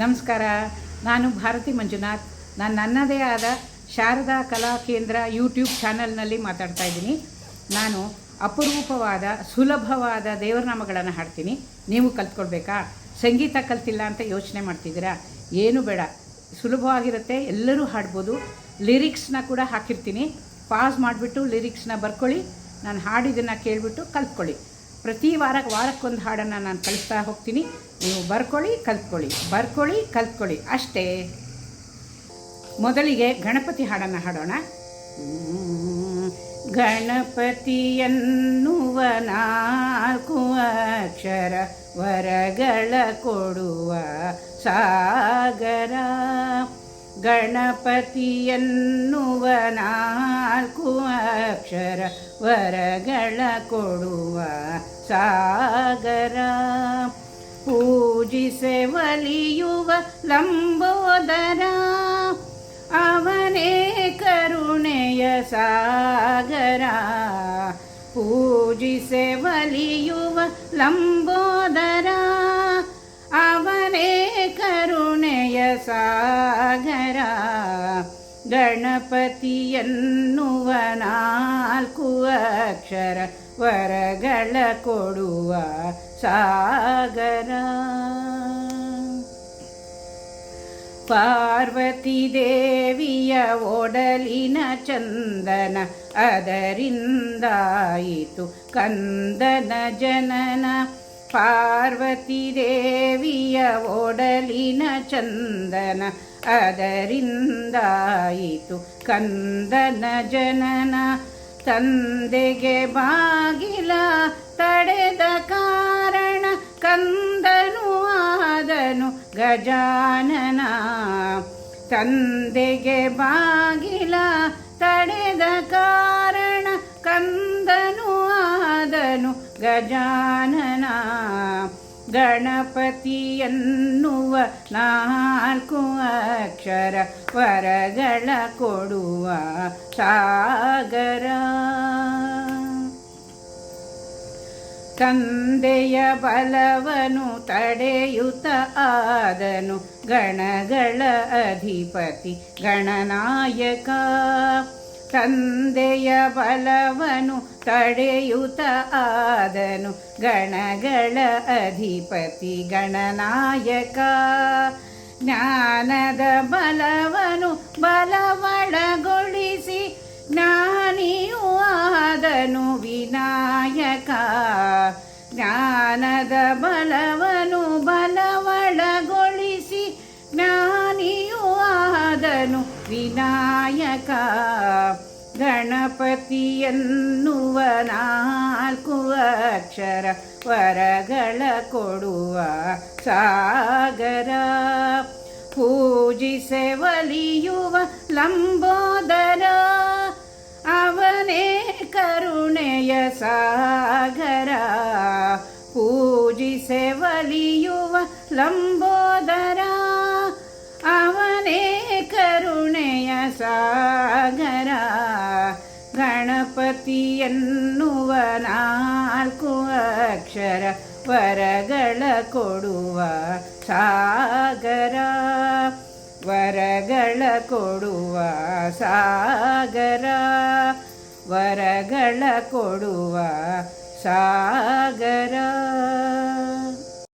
ನಮಸ್ಕಾರ. ನಾನು ಭಾರತಿ ಮಂಜುನಾಥ್. ನಾನು ನನ್ನದೇ ಆದ ಶಾರದಾ ಕಲಾ ಕೇಂದ್ರ ಯೂಟ್ಯೂಬ್ ಚಾನಲ್ನಲ್ಲಿ ಮಾತಾಡ್ತಾ ಇದ್ದೀನಿ. ನಾನು ಅಪರೂಪವಾದ, ಸುಲಭವಾದ ದೇವರ ನಾಮಗಳನ್ನು ಹಾಡ್ತೀನಿ. ನೀವು ಕಲ್ತ್ಕೊಳ್ಬೇಕಾ? ಸಂಗೀತ ಕಲ್ತಿಲ್ಲ ಅಂತ ಯೋಚನೆ ಮಾಡ್ತಿದ್ದೀರಾ? ಏನು ಬೇಡ. ಸುಲಭವಾಗಿರುತ್ತೆ. ಎಲ್ಲರೂ ಹಾಡ್ಬೋದು. ಲಿರಿಕ್ಸ್ನ ಕೂಡ ಹಾಕಿರ್ತೀನಿ. ಪಾಸ್ ಮಾಡಿಬಿಟ್ಟು ಲಿರಿಕ್ಸ್ನ ಬರ್ಕೊಳ್ಳಿ. ನಾನು ಹಾಡಿದ್ದನ್ನು ಕೇಳಿಬಿಟ್ಟು ಕಲ್ತ್ಕೊಳ್ಳಿ. ಪ್ರತಿ ವಾರ ವಾರಕ್ಕೊಂದು ಹಾಡನ್ನು ನಾನು ಕಲಿಸ್ತಾ ಹೋಗ್ತೀನಿ. ನೀವು ಬರ್ಕೊಳ್ಳಿ, ಕಲ್ತ್ಕೊಳ್ಳಿ. ಬರ್ಕೊಳ್ಳಿ, ಕಲ್ತ್ಕೊಳ್ಳಿ. ಅಷ್ಟೇ. ಮೊದಲಿಗೆ ಗಣಪತಿ ಹಾಡನ್ನು ಹಾಡೋಣ. ಗಣಪತಿಯನ್ನುವ ನಾಲ್ಕು ಅಕ್ಷರ ವರಗಳ ಕೊಡುವ ಸಾಗರ. ಗಣಪತಿಯನ್ನುವ ನಾಲ್ಕು ಅಕ್ಷರ ವರಗಳ ಕೊಡುವ ಸಾಗರ. ಪೂಜಿಸೆ ಒಲಿಯುವ ಲಂಬೋದರ, ಅವನೇ ಕರುಣೆಯ ಸಾಗರ. ಪೂಜಿಸೆ ಒಲಿಯುವ ಲಂಬೋದರ ಸಾಗರ ಗಣಪತಿಯನ್ನುವ ನಾಲ್ಕು ಅಕ್ಷರ ವರಗಳ ಕೊಡುವ ಸಾಗರ ಪಾರ್ವತಿ ದೇವಿಯ ಒಡಲಿನ ಚಂದನ ಅದರಿಂದಾಯಿತು ಕಂದನ ಜನನ ಪಾರ್ವತಿ ದೇವಿಯ ಒಡಲಿನ ಚಂದನ ಅದರಿಂದಾಯಿತು ಕಂದನ ಜನನ. ತಂದೆಗೆ ಬಾಗಿಲ ತಡೆದ ಕಾರಣ ಕಂದನು ಆದನು ಗಜಾನನ. ತಂದೆಗೆ ಬಾಗಿಲ ತಡೆದ ಕಾರಣ ಕಂದನು ಆದನು ಗಜಾನನ. ಗಣಪತಿಯನ್ನುವ ನಾಲ್ಕು ಅಕ್ಷರ ವರಗಳ ಕೊಡುವ ಸಾಗರ. ತಂದೆಯ ಬಲವನು ತಡೆಯುತ ಆದನು ಗಣಗಳ ಅಧಿಪತಿ ಗಣನಾಯಕ. ತಂದೆಯ ಬಲವನು ತಡೆಯುತ ಆದನು ಗಣಗಳ ಅಧಿಪತಿ ಗಣನಾಯಕ. ಜ್ಞಾನದ ಬಲವನು ಬಲವಡಗೊಳಿಸಿ ಜ್ಞಾನಿಯೂ ಆದನು ವಿನಾಯಕ. ಜ್ಞಾನದ ಬಲವನು ಬಲವಡಗೊಳಿಸಿ ಜ್ಞಾನಿಯೂ ಆದನು ವಿನಾಯಕ. ಗಣಪತಿಯನ್ನುವ ನಾಲ್ಕು ಅಕ್ಷರ ವರಗಳ ಕೊಡುವ ಸಾಗರ. ಪೂಜಿಸೆ ಒಲಿಯುವ ಲಂಬೋದರ, ಅವನೇ ಕರುಣೆಯ ಸಾಗರ. ಪೂಜಿಸೆ ಒಲಿಯುವ ಲಂಬೋದರ, ಅವನೇ ಕರುಣೆಯ ಸಾಗರ. ಗಣಪತಿಯನ್ನುವ ನಾಲ್ಕು ಅಕ್ಷರ ವರಗಳ ಕೊಡುವ ಸಾಗರ. ವರಗಳ ಕೊಡುವ ಸಾಗರ. ವರಗಳ ಕೊಡುವ ಸಾಗರ.